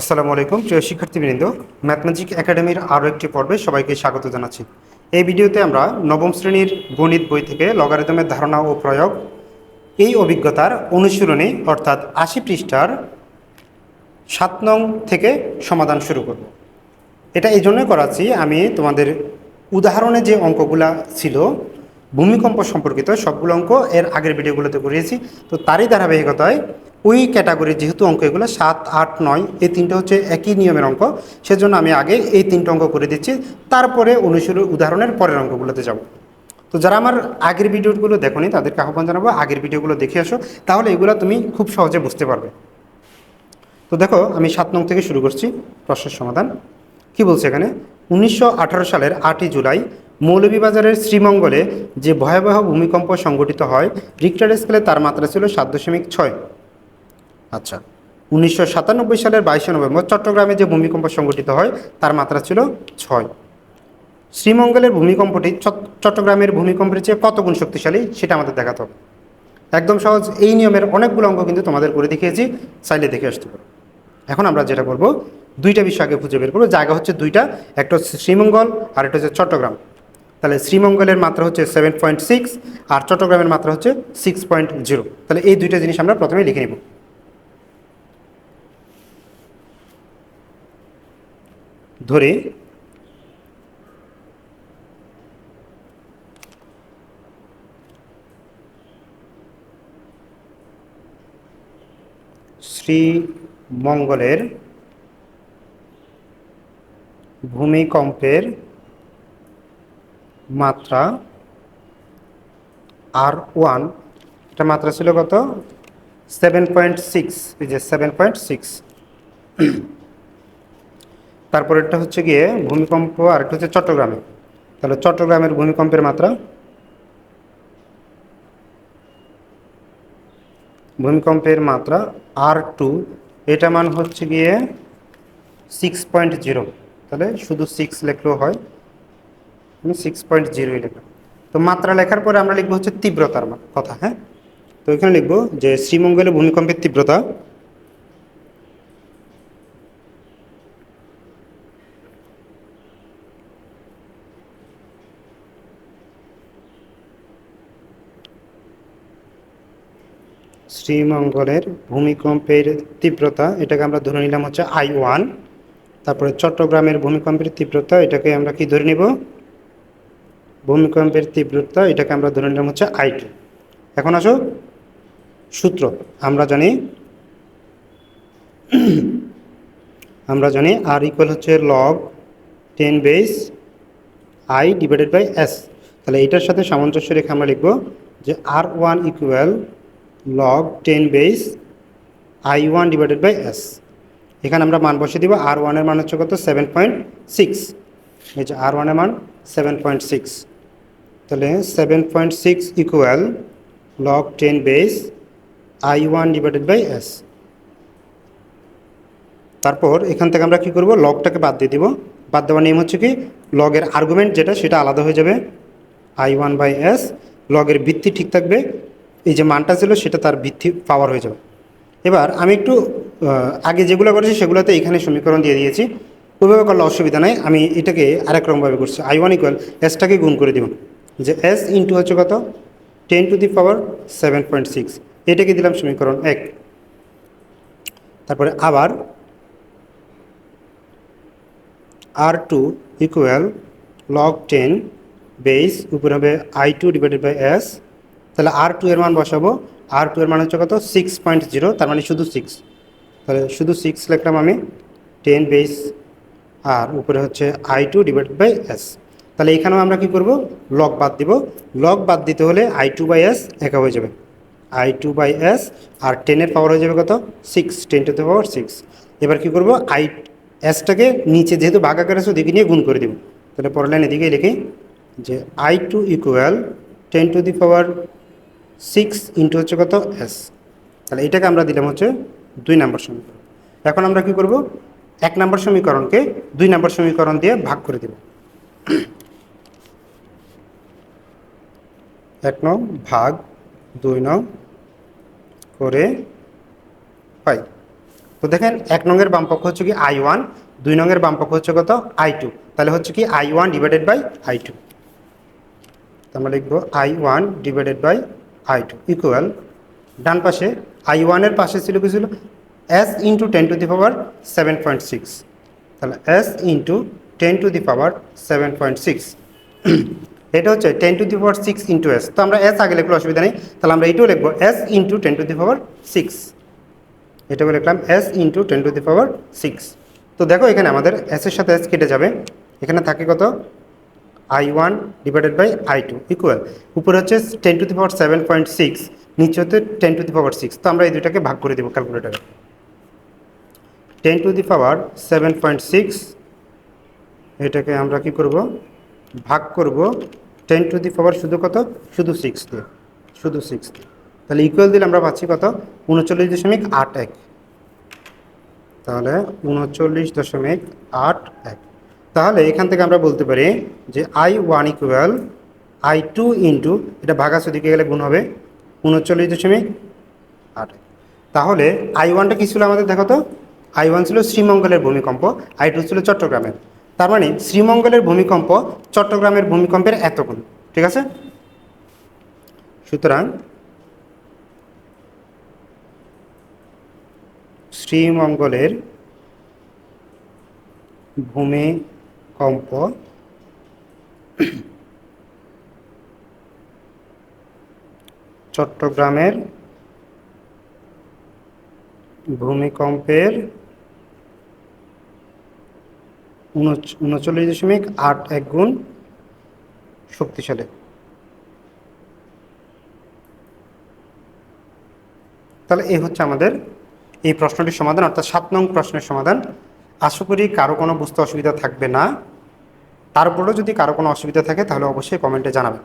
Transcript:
আসসালামু আলাইকুম, প্রিয় শিক্ষার্থীবৃন্দ। ম্যাথমেটিক একাডেমির আরও একটি পর্বে সবাইকে স্বাগত জানাচ্ছি। এই ভিডিওতে আমরা নবম শ্রেণির গণিত বই থেকে লগারিদমের ধারণা ও প্রয়োগ, এই অভিজ্ঞতার অনুশীলনী অর্থাৎ আশি পৃষ্ঠার সাত নং থেকে সমাধান শুরু করব। এটা এই জন্যই করাচ্ছি, আমি তোমাদের উদাহরণে যে অঙ্কগুলা ছিল, ভূমিকম্প সম্পর্কিত সবগুলো অঙ্ক এর আগের ভিডিওগুলোতে করিয়েছি। তো তারই ধারাবাহিকতায় ওই ক্যাটাগরির যেহেতু অঙ্ক এগুলো সাত, আট, নয়, এই তিনটা হচ্ছে একই নিয়মের অঙ্ক, সেজন্য আমি আগে এই তিনটা অঙ্ক করে দিচ্ছি। তারপরে অনুশীলন উদাহরণের পরের অঙ্কগুলোতে যাব। তো যারা আমার আগের ভিডিওগুলো দেখোনি, তাদেরকে আহ্বান জানাব, আগের ভিডিওগুলো দেখে আসো, তাহলে এগুলো তুমি খুব সহজে বুঝতে পারবে। তো দেখো, আমি সাত নং থেকে শুরু করছি, প্রশ্নের সমাধান। কি বলছে এখানে? উনিশশো আঠারো সালের আটই জুলাই মৌলভীবাজারের শ্রীমঙ্গলে যে ভয়াবহ ভূমিকম্প সংঘটিত হয় রিক্টার স্কেলে তার মাত্রা ছিল সাত দশমিক ছয়। আচ্ছা। উনিশশো সাতানব্বই সালের বাইশে নভেম্বর চট্টগ্রামে যে ভূমিকম্প সংঘটিত হয়, তার মাত্রা ছিল ছয়। শ্রীমঙ্গলের ভূমিকম্পটি চট- চট্টগ্রামের ভূমিকম্পের চেয়ে কত গুণ শক্তিশালী, সেটা আমাদের দেখাতে হবে। একদম সহজ, এই নিয়মের অনেকগুলো অঙ্ক কিন্তু তোমাদের করে দেখিয়েছি, চাইলে দেখে আসতে পারো। এখন আমরা যেটা করব দুইটা বিষয় আগে খুঁজে বের করব। জায়গা হচ্ছে দুইটা, একটা হচ্ছে শ্রীমঙ্গল আর একটা হচ্ছে চট্টগ্রাম। তাহলে শ্রীমঙ্গলের মাত্রা হচ্ছে সেভেন পয়েন্ট সিক্স আর চট্টগ্রামের মাত্রা হচ্ছে সিক্স পয়েন্ট জিরো তাহলে এই দুইটা জিনিস আমরা প্রথমে লিখে নিব। ধরে শ্রীমঙ্গলের ভূমিকম্পের মাত্রা আর ওয়ান, এটা মাত্রা ছিল কত? সেভেন পয়েন্ট সিক্স, এই যে সেভেন পয়েন্ট সিক্স। তারপরেরটা হচ্ছে গিয়ে ভূমিকম্প আর একটা হচ্ছে চট্টগ্রামে। তাহলে চট্টগ্রামের ভূমিকম্পের মাত্রা? ভূমিকম্পের মাত্রা আর টু এটা মান হচ্ছে গিয়ে সিক্স পয়েন্ট জিরো তাহলে শুধু সিক্স লেখলেও হয় সিক্স পয়েন্ট জিরোই লিখলাম তো মাত্রা লেখার পরে আমরা লিখব হচ্ছে তীব্রতার কথা হ্যাঁ? তো এখানে লিখব যে শ্রীমঙ্গলে ভূমিকম্পের তীব্রতা শ্রীমঙ্গলের ভূমিকম্পের তীব্রতা, এটাকে আমরা ধরে নিলাম হচ্ছে আই ওয়ান। তারপরে চট্টগ্রামের ভূমিকম্পের তীব্রতা, এটাকে আমরা কি ধরে নিব? ভূমিকম্পের তীব্রতা, এটাকে আমরা ধরে নিলাম হচ্ছে আই টু। এখন আসো, সূত্র। আমরা জানি আমরা জানি আর ইকুয়াল হচ্ছে log ten base I divided by S তাহলে এটার সাথে সামঞ্জস্য রেখে আমরা লিখব যে R one equal log ten base I one divided by S এখানে আমরা মান বসে দিব আর ওয়ানের মান হচ্ছে কত? সেভেন পয়েন্ট সিক্স এই যে আর ওয়ানের মান সেভেন পয়েন্ট সিক্স তাহলে seven point six equal log ten base I one divided by S তারপর এখান থেকে আমরা কি করব? লগটাকে বাদ দিয়ে দিব। বাদ দেওয়ার নিয়ম হচ্ছে কি? লগের আর্গুমেন্ট যেটা, সেটা আলাদা হয়ে যাবে। আই ওয়ান বাই এস লগের ভিত্তি ঠিক থাকবে। এই যে মানটা ছিল সেটা তার ভিত্তি পাওয়ার হয়ে যাবে। এবার আমি একটু আগে যেগুলো করেছি সেগুলোতে এখানে সমীকরণ দিয়ে দিয়েছি। ওইভাবে করলে অসুবিধা নাই। আমি এটাকে আরেক রকমভাবে করছি। আই ওয়ান ইকুয়াল এসটাকে গুণ করে দিব। যে এস ইন্টু হচ্ছে কত? Ten to the power seven point six এটাকে দিলাম সমীকরণ এক। তারপরে আবার R two equal log ten base উপরে হবে I two divided by S তাহলে আর টু এর মান বসাবো। আর টু এর মান হচ্ছে কত? সিক্স পয়েন্ট জিরো তার মানে শুধু সিক্স তাহলে শুধু সিক্স লিখলাম আমি টেন বেস আর উপরে হচ্ছে I two divided by S তাহলে এখানেও আমরা কি করব? লগ বাদ দিব। লগ বাদ দিতে হলে আই টু বাই এস একা হয়ে যাবে। I two by S R টেনের পাওয়ার হয়ে যাবে কত? Six ten to the power six এবার কী করব? আই এসটাকে নিচে যেহেতু ভাগ আকার আছে, ওদিকে নিয়ে গুণ করে দিব। তাহলে পরের লাইন এদিকে লিখি যে I two equal ten to the power six into হচ্ছে কত? এস তাহলে এটাকে আমরা দিলাম হচ্ছে দুই নম্বর সমীকরণ। এখন আমরা কি করব? এক নম্বর সমীকরণকে দুই নম্বর সমীকরণ দিয়ে ভাগ করে দেব। এক নং ভাগ দুই নং করে পাই। তো দেখেন এক নঙের বামপক্ষ হচ্ছে কি আই ওয়ান দুই নঙের বামপক্ষ হচ্ছে কত? আই টু তাহলে হচ্ছে কি I one divided by I two আমরা লিখব I one divided by I two equal ডান পাশে আই ওয়ানের পাশে ছিল কি ছিল? S into ten to the power seven point six তাহলে S into ten to the power seven point six এটা হচ্ছে ten to the power six into S তো আমরা এস আগে লিখলে অসুবিধা নেই। তাহলে আমরা এইটাও লিখব S into ten to the power six এটাও লিখলাম S into ten to the power six তো দেখো এখানে আমাদের এসের সাথে এস কেটে যাবে। এখানে থাকে কত? I one divided by I two equal উপরে হচ্ছে ten to the power seven point six নিচে হচ্ছে ten to the power six তো আমরা এই দুটাকে ভাগ করে দেবো ক্যালকুলেটারে ten to the power seven point six এটাকে আমরা কি করব? ভাগ করব। টেন টু দি পাওয়ার শুধু কত? শুধু সিক্স দিয়ে। শুধু সিক্স দিয়ে। তাহলে ইকুয়াল দিলে আমরা পাচ্ছি কত? উনচল্লিশ দশমিক আট এক। তাহলে উনচল্লিশ দশমিক আট এক। তাহলে এখান থেকে আমরা বলতে পারি যে I one equal I two into এটা ভাগাশো দিকে গেলে গুণ হবে উনচল্লিশ দশমিক আট। তাহলে আই ওয়ানটা কী ছিল আমাদের দেখো তো? আই ওয়ান ছিল শ্রীমঙ্গলের ভূমিকম্প আই টু ছিল চট্টগ্রামের। তার মানে শ্রীমঙ্গলের ভূমিকম্প চট্টগ্রামের ভূমিকম্পের এত গুণ, ঠিক আছে? সুতরাং শ্রীমঙ্গলের ভূমিকম্প চট্টগ্রামের ভূমিকম্পের উনচ- উনচল্লিশ দশমিক আট এক গুণ শক্তিশালী। তাহলে এই হচ্ছে আমাদের এই প্রশ্নটির সমাধান, অর্থাৎ সাত নং প্রশ্নের সমাধান। আশা করি কারও কোনো বুঝতে অসুবিধা থাকবে না। তারপরেও যদি কারও কোনো অসুবিধা থাকে তাহলে অবশ্যই কমেন্টে জানাবেন।